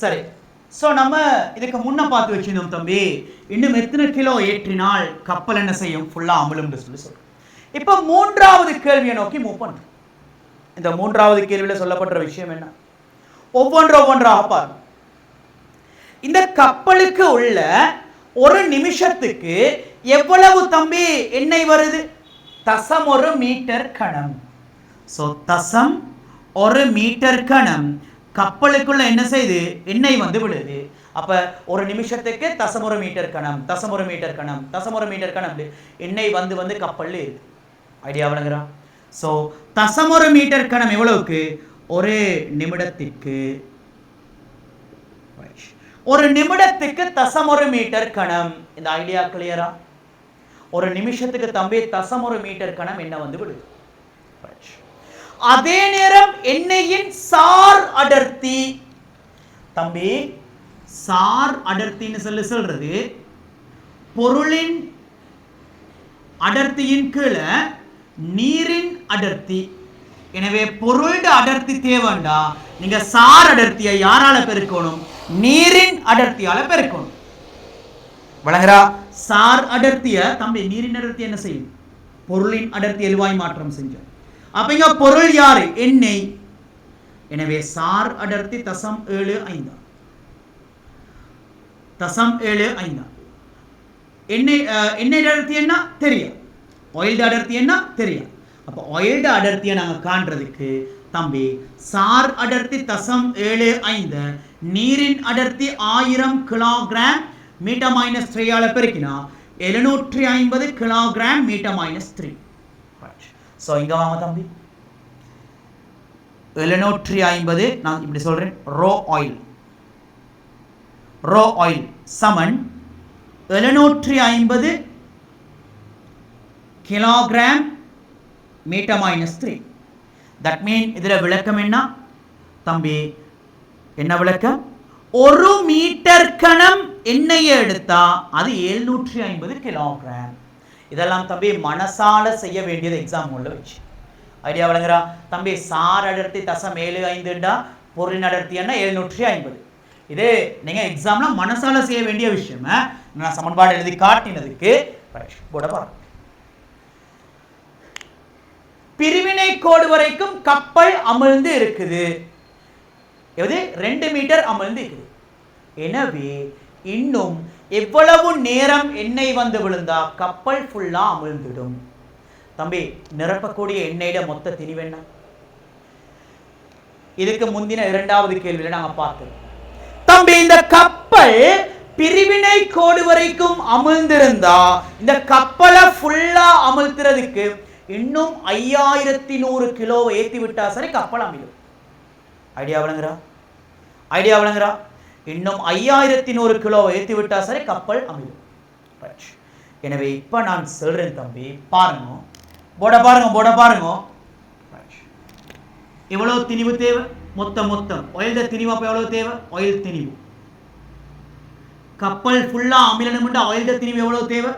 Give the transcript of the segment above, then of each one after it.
சரி. ஸோ நம்ம இதுக்கு முன்ன பார்த்து வச்சிருந்தோம் தம்பி இன்னும் எத்தனை கிலோ ஏற்றினால் கப்பல் என்ன செய்யும்? ஃபுல்லாக அமிழும்னு சொல்லி சொல்றோம். இப்போ மூன்றாவது கேள்வியை நோக்கி மூவ் பண்ணுறோம் இந்த மூன்றாவது கேள்வியில் சொல்லப்படுற விஷயம் என்ன? ஒவ்வொன்று ஒவ்வொன்றாக பாருங்க. இந்த கப்பலுக்கு உள்ள ஒரு நிமிஷத்துக்கு எவ்வளவு தம்பி எண்ணெய் வருது? தசம் ஒரு மீட்டர் கணம். ஸோ தசம் ஒரு மீட்டர் கணம். கப்பலுக்குள்ள என்ன செய்யுது எண்ணெய் வந்து விழுது அப்ப ஒரு நிமிஷத்துக்கு தசமுறை மீட்டர் கணம் தசமுறை மீட்டர் கணம் தசமுறை மீட்டர் கணம் எண்ணெய் வந்து வந்து கப்பல்ல இருக்கு ஐடியா வழங்குறான் ஸோ தசமுறை மீட்டர் கணம் எவ்வளவுக்கு? ஒரு நிமிடத்திற்கு. ஒரு நிமிடத்துக்கு தசமுறை மீட்டர் கணம். இந்த ஐடியா கிளியரா ஒரு நிமிஷத்துக்கு தம்பி தசமுறை மீட்டர் கணம் என்ன வந்து விடுது? அதே நேரம் எண்ணெயின் சார் அடர்த்தி. தம்பி சார் அடர்த்தின்னு சொல்லி சொல்றது. பொருளின் அடர்த்தியின் கீழே நீரின் அடர்த்தி. எனவே பொருள் அடர்த்தி தேவைண்டா. நீங்க சார் அடர்த்தியை யாரால பெருக்கணும்? நீரின் அடர்த்தியால பெருக்கணும். வழங்குறா. சார் அடர்த்திய தம்பி நீரின் அடர்த்தி என்ன செய்யும்? பொருளின் அடர்த்தி எலுவாய் மாற்றம் செஞ்சோம்? அப்ப இங்க பொருள் யாரு? எண்ணெய் எனவே சார் அடர்த்தி தசம் ஏழு ஐந்தா. தசம் ஏழு ஐந்தா. எண்ணெய் எண்ணெய் அடர்த்தி என்ன? தெரியும் ஆயில்டு அடர்த்தி என்ன? தெரியும் அப்போ ஆயில்டு அடர்த்தியை நாங்கள் காண்றதுக்கு தம்பி சார் அடர்த்தி தசம் ஏழு ஐந்து நீரின் அடர்த்தி ஆயிரம் கிலோகிராம் மீட்டர் மைனஸ் த்ரீயால பெருக்கினா எழுநூற்றி ஐம்பது kilogram metre minus three so இங்கே வாங்க தம்பி. எழுநூற்றி ஐம்பது நான் இப்படி சொல்கிறேன் ரோ ஆயில் ரோ ஆயில் சமன் எழுநூற்றி ஐம்பது kilogram metre minus three that mean இதில் விளக்கம் என்ன? தம்பி என்ன விளக்கம்? ஒரு மீட்டர் கணம் எண்ணெயை எடுத்தா அது எழுநூற்றி ஐம்பது கிலோகிராம் இதெல்லாம் தம்பி மனசால செய்ய வேண்டியது எக்ஸாம் உள்ள வச்சு. ஐடியா வழங்குறா தம்பி சார் அடர்த்தி தசம் ஏழு ஐந்துண்டா பொருளின் அடர்த்தி என்ன? எழுநூற்றி ஐம்பது. இது நீங்க எக்ஸாம்ல மனசால செய்ய வேண்டிய விஷயம் நான் சமன்பாடு எழுதி காட்டினதுக்கு போட பாருங்க பிரிவினை கோடு வரைக்கும் கப்பல் அமிழ்ந்து இருக்குது. எது? ரெண்டு மீட்டர் அமிழ்ந்து இருக்குது. எனவே இன்னும் எவ்வளவு நேரம் எண்ணெய் வந்து விழுந்தா கப்பல் ஃபுல்லா அமிழ்ந்துடும். தம்பி நிரப்பக்கூடிய எண்ணெயிட மொத்த திணிவென்ன இதுக்கு முந்தின இரண்டாவது கேள்வியில நாங்க பார்த்தோம் தம்பி இந்த கப்பல் பிரிவினை கோடு வரைக்கும் அமிழ்ந்திருந்தா இந்த கப்பலை ஃபுல்லா அமிழ்த்துறதுக்கு இன்னும் ஐயாயிரத்தி நூறு கிலோ ஏத்தி விட்டா சரி கப்பல் அமிழும். ஐடியா விளங்குறா? ஐடியா விளங்குறா? இன்னும் ஐயாயிரத்தி நூறு கிலோ ஏற்றி விட்டால் சரி கப்பல் அமையும். Right. எனவே இப்போ நான் சொல்றேன் தம்பி பாருங்க. போட பாருங்க போட பாருங்க. Right. எவ்வளவு திணிவு தேவை? மொத்தம் மொத்தம். ஒயில் திணிவு அப்போ எவ்வளவு தேவை? ஒயில் திணிவு. கப்பல் ஃபுல்லாக அமிலணும்னா ஆயில் திணிவு எவ்வளவு தேவை?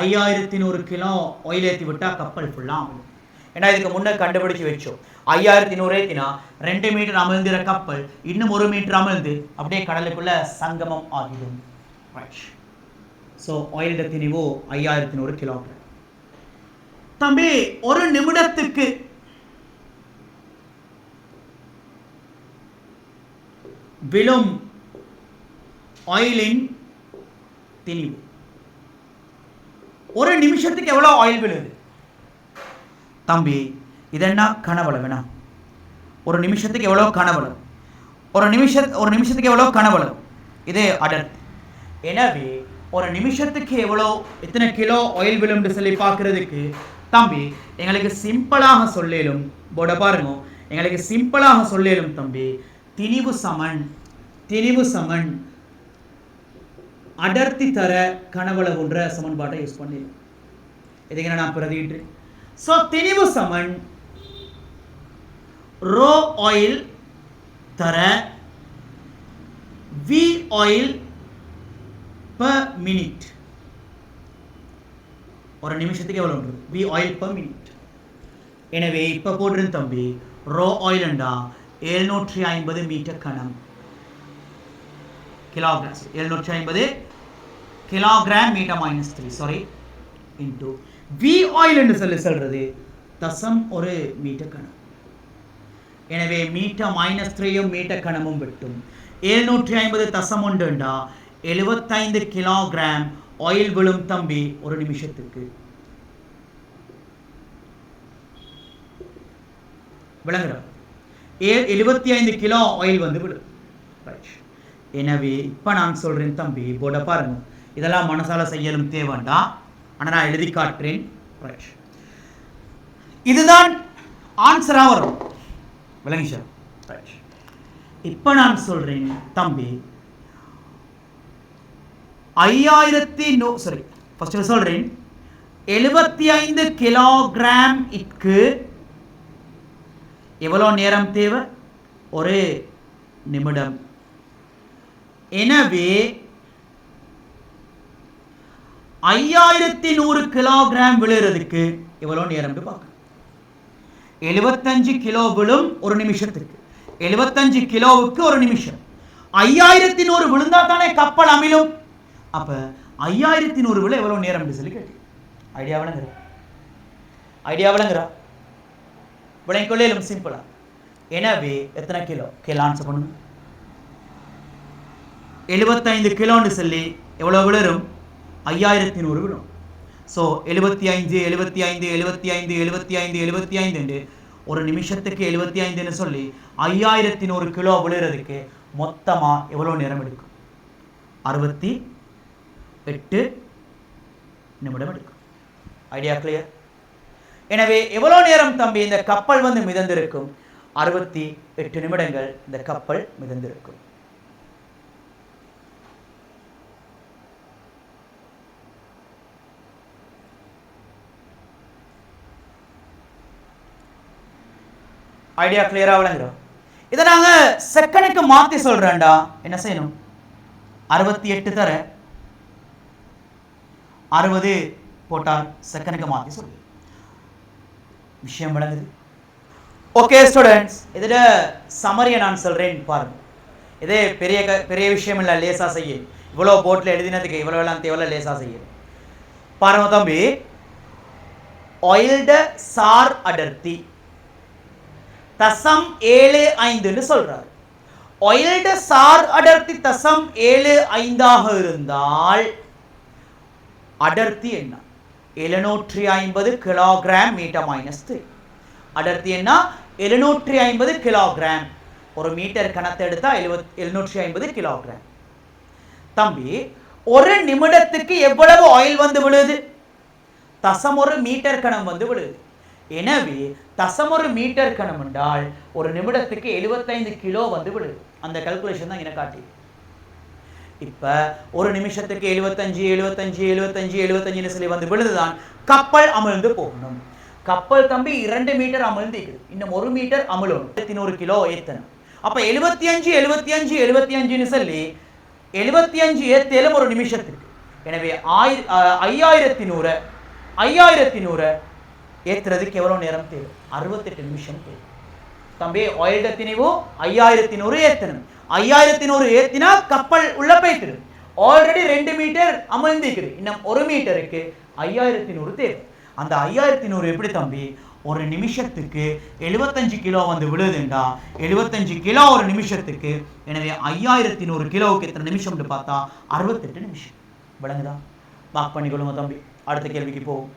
ஐயாயிரத்தி நூறு கிலோ ஒயில் ஏற்றி விட்டால் கப்பல் ஃபுல்லாக அமிலும். ஏன்னா இதுக்கு முன்னே கண்டுபிடிச்சு வச்சோம். ஐயாயிரத்தி நூறு தினா ரெண்டு மீட்டர் அமிழ்ந்திர கப்பல் இன்னும் ஒரு மீட்டர் அமிழ்ந்து அப்படியே கடலுக்குள்ள சங்கமம் ஆகிடும். ஸோ ஆயில் திணிவு ஐயாயிரத்தி நூறு கிலோமீட்டர் தம்பி ஒரு நிமிடத்துக்கு. விழும் ஆயிலின் திணிவு. ஒரு நிமிஷத்துக்கு எவ்வளோ ஆயில் விழுது? தம்பி இதென்ன கனவளவுனா ஒரு நிமிஷத்துக்கு எவ்வளோ கனவளம் ஒரு நிமிஷ ஒரு நிமிஷத்துக்கு எவ்வளோ கனவளம் இது அடர்த்தி எனவே ஒரு நிமிஷத்துக்கு எவ்வளோ எத்தனை கிலோ ஆயில் விழும்னு சொல்லி பார்க்கறதுக்கு? தம்பி எங்களுக்கு சிம்பிளாக சொல்லலும் போட பாருங்க. எங்களுக்கு சிம்பிளாக சொல்லேலும் தம்பி. திணிவு சமன் திணிவு சமன். அடர்த்தி தர கனவளவுன்ற சமன்பாட்டை யூஸ் பண்ணி இதுக்கு நான் பிரதிட்டு ஸோ திணிவு சமன் ரோ ஆயில் தர வி ஆயில் பர் மினிட் ஒரு நிமிஷத்துக்கு எவ்வளோ உண்டு? வி ஆயில் பர் மினிட் எனவே இப்போ போட்டிருந்த தம்பி ரோ ஆயில்ண்டா எழுநூற்றி ஐம்பது மீட்டர் கணம். கிலோகிராம் எழுநூற்றி ஐம்பது kilogram metre minus three sorry into V oil என்று சொல்லி சொல்றது தசம் ஒரு மீட்டர் கணம். எனவே மீட்டர் மைனஸ் த்ரீயும் மீட்டர் கணமும் விட்டும். எழுநூற்றி ஐம்பது தசம் ஒன்றுண்டா எழுபத்தைந்து கிலோகிராம் ஆயில் விழும் தம்பி ஒரு நிமிஷத்துக்கு. விளங்குறோம் ஏ எழுபத்தி ஐந்து கிலோ ஆயில் வந்து விடும் எனவே இப்போ நான் சொல்கிறேன் தம்பி போட பாருங்க. இதெல்லாம் மனசால செய்யலும் தேவைண்டா? ஆனால் நான் எழுதி காட்டுறேன். Right. இதுதான் ஆன்சராக வரும். விளங்கி சார். Right. இப்போ நான் சொல்கிறேன் தம்பி ஐயாயிரத்தி நூ சாரி ஃபஸ்ட்டு சொல்கிறேன் எழுபத்தி ஐந்து கிலோகிராம் இக்கு எவ்வளோ நேரம் தேவை? ஒரு நிமிடம். எனவே ஐயாயிரத்தி நூறு கிலோகிராம் விழுறதுக்கு எவ்வளோ நேரம்னு பார்க்கணும். எழுபத்தஞ்சு கிலோ விழும் ஒரு நிமிஷத்துக்கு எழுபத்தஞ்சு கிலோவுக்கு ஒரு நிமிஷம். ஐயாயிரத்தி நூறு விழுந்தா தானே கப்பல் அமிழும்? அப்ப ஐயாயிரத்தி நூறு விழ எவ்வளவு நேரம்னு சொல்லி கேட்டு ஐடியா விளங்குறா? ஐடியா விளங்குறா? விளங்கிக்கொள்ளையிலும் சிம்பிளா எனவே எத்தனை கிலோ? கிலோ ஆன்சர் பண்ணுங்க. எழுபத்தைந்து கிலோன்னு சொல்லி எவ்வளோ விழுறும்? ஐயாயிரத்தி நூறு விழும் ஸோ எழுபத்தி ஐந்து எழுபத்தி ஐந்து எழுபத்தி ஐந்து எழுபத்தி ஐந்து எழுபத்தி ஐந்து ஒரு நிமிஷத்துக்கு எழுபத்தி ஐந்துன்னு சொல்லி ஐயாயிரத்தி நூறு கிலோ விழுறதுக்கு மொத்தமாக எவ்வளோ நேரம் எடுக்கும்? அறுபத்தி எட்டு நிமிடம் எடுக்கும். ஐடியா கிளியர் எனவே எவ்வளோ நேரம் தம்பி இந்த கப்பல் வந்து மிதந்திருக்கும்? அறுபத்தி எட்டு நிமிடங்கள் இந்த கப்பல் மிதந்திருக்கும். ஐடியா கிளியரா விளங்குறோம் இதை நாங்க செகண்டுக்கு மாத்தி சொல்றேன்டா. என்ன செய்யணும்? அறுபத்தி எட்டு தர அறுபது போட்டால் செகண்டுக்கு மாத்தி சொல்லு. விஷயம் விளங்குது. ஓகே ஸ்டூடெண்ட்ஸ் இதில் சமரியை நான் சொல்கிறேன் பாருங்க. இதே பெரிய க பெரிய விஷயம் இல்லை லேசா செய்ய. இவ்வளோ போட்டில் எழுதினதுக்கு இவ்வளோ எல்லாம் தேவையில்ல லேசாக செய்ய. பாருங்க தம்பி. ஆயில்ட சார் அடர்த்தி. தசம் ஏழு ஐந்துன்னு சொல்றாரு. ஒயில்ட சார் அடர்த்தி தசம் ஏழு ஐந்தாக இருந்தால் அடர்த்தி என்ன? எழுநூற்றி ஐம்பது கிலோகிராம் மீட்டர் மைனஸ் த்ரீ அடர்த்தி என்ன? எழுநூற்றி ஐம்பது கிலோகிராம். ஒரு மீட்டர் கணத்தை எடுத்தா எழுபத் எழுநூற்றி ஐம்பது கிலோகிராம். தம்பி ஒரு நிமிடத்துக்கு எவ்வளவு ஆயில் வந்து விழுது? தசம் ஒரு மீட்டர் கணம் வந்து விழுது. எனவே தசம் ஒரு மீட்டர் கணம் என்றால் ஒரு நிமிடத்துக்கு எழுபத்தைந்து கிலோ வந்து விழுது அந்த கல்குலேஷன் தான் எனக்கு காட்டி. இப்ப ஒரு நிமிஷத்துக்கு எழுபத்தஞ்சு எழுபத்தஞ்சு எழுபத்தஞ்சு எழுபத்தஞ்சுன்னு சொல்லி வந்து விழுதுதான் கப்பல் அமிழ்ந்து போகணும். கப்பல் கம்பி இரண்டு மீட்டர் அமிழ்ந்து இன்னும் ஒரு மீட்டர் அமிழும். நூறு கிலோ ஏத்தணும். அப்ப எழுபத்தி அஞ்சு எழுபத்தி அஞ்சு எழுபத்தி அஞ்சுன்னு சொல்லி எழுபத்தி அஞ்சு ஏத்தேலும் ஒரு நிமிஷத்துக்கு. எனவே ஆயிர அஹ், ஐயாயிரத்தி நூறு ஐயாயிரத்தி நூறு ஏத்துறதுக்கு எவ்வளவு நேரம் தேவை? அறுபத்தெட்டு நிமிஷம் தேவை. தம்பி ஆயிரத்தி திணிவு ஐயாயிரத்தி நூறு ஏற்றணும் ஐயாயிரத்தி நூறு ஏற்றினா கப்பல் உள்ள போய்த்துரு ஆல்ரெடி ரெண்டு மீட்டர் அமர்ந்திருக்குது. இன்னும் ஒரு மீட்டருக்கு ஐயாயிரத்தி நூறு தேவை. அந்த ஐயாயிரத்தி நூறு எப்படி தம்பி? ஒரு நிமிஷத்துக்கு எழுபத்தஞ்சு கிலோ வந்து விழுதுண்டா? எழுபத்தஞ்சு கிலோ ஒரு நிமிஷத்துக்கு. எனவே ஐயாயிரத்தி நூறு கிலோவுக்கு எத்தனை நிமிஷம்னு பார்த்தா அறுபத்தெட்டு நிமிஷம். விளங்குதா? மார்க் பண்ணிக்கொள்ளுங்க தம்பி. அடுத்த கேள்விக்கு போவோம்.